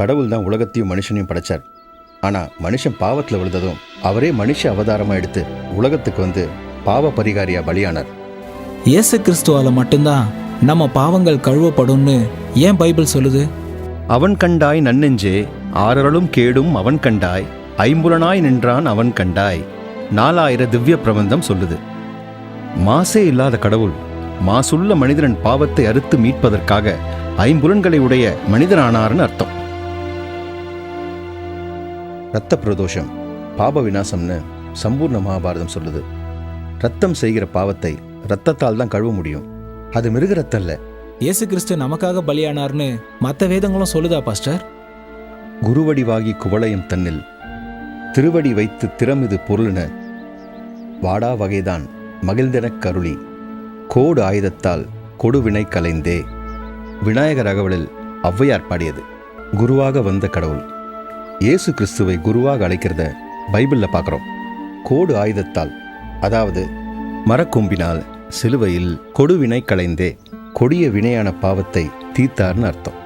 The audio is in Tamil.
கடவுள் தான் உலகத்தையும் மனுஷனையும் படைச்சார். ஆனா மனுஷன் பாவத்துல விழுந்ததும் அவரே மனுஷ அவதாரமா எடுத்து உலகத்துக்கு வந்து பாவ பரிகாரியா பலியானார். இயேசு கிறிஸ்துவால மட்டும்தான் நம்ம பாவங்கள் கழுவப்படும்னு ஏன் பைபிள் சொல்லுது? அவன் கண்டாய் நன்னெஞ்சே ஆறருளும் கேடும் அவன் கண்டாய் ஐம்புலனாய் நின்றான் அவன் கண்டாய் நாலாயிர திவ்ய பிரபந்தம் சொல்லுது. மாசே இல்லாத கடவுள் மாசுள்ள மனிதன் பாவத்தை அறுத்து மீட்பதற்காக ஐம்புலன்களை உடைய மனிதனானார்னு அர்த்தம். இரத்த பிரதோஷம் பாப விநாசம்னு சம்பூர்ண மகாபாரதம் சொல்லுது. ரத்தம் செய்கிற பாவத்தை ரத்தத்தால் தான் கழுவ முடியும். அது மிருக ரத்தம் இல்ல இயேசு கிறிஸ்து நமக்காக பலியானார்னு மற்ற வேதங்களும் சொல்லுதா பாஸ்டர்? குருவடிவாகி குவளையும் தன்னில் திருவடி வைத்து திறமிது பொருளின வாடா வகைதான் மகிழ்ந்தெனக் கருளி கோடு ஆயுதத்தால் கொடுவினை கலைந்தே விநாயகர் அகவலில் ஔவையார் பாடியது. குருவாக வந்த கடவுள். இயேசு கிறிஸ்துவை குருவாக அழைக்கிறத பைபிள்ல பார்க்குறோம். கோடு ஆயுதத்தால் அதாவது மரக்கொம்பினால் சிலுவையில் கொடுவினை களைந்தே கொடிய வினையான பாவத்தை தீர்த்தார்னு அர்த்தம்.